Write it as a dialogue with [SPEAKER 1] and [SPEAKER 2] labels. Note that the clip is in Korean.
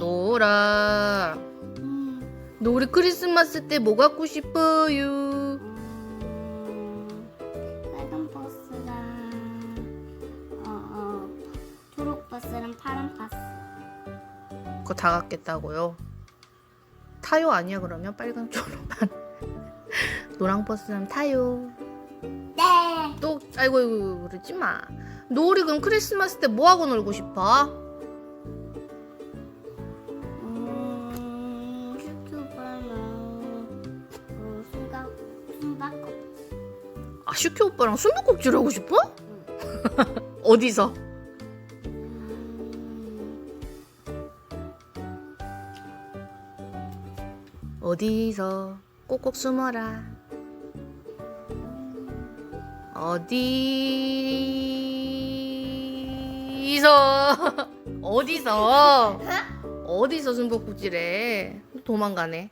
[SPEAKER 1] 노라.
[SPEAKER 2] 음,
[SPEAKER 1] 너 우리 크리스마스 때 뭐 갖고 싶어요?
[SPEAKER 2] 음, 빨간 버스랑 어, 어, 초록 버스랑 파란 버스.
[SPEAKER 1] 그거 다 갖겠다고요? 타요 아니야 그러면 빨간 초록만 노랑 버스는 타요.
[SPEAKER 2] 네.
[SPEAKER 1] 또 아이고 아이고 그러지 마. 너 우리 그럼 크리스마스 때 뭐 하고 놀고 싶어? 아 슈키 오빠랑 숨바꼭질 하고 싶어? 어디서?
[SPEAKER 2] 음,
[SPEAKER 1] 어디서 꼭꼭 숨어라. 어디서 어디서 어디서 숨바꼭질해? 도망가네.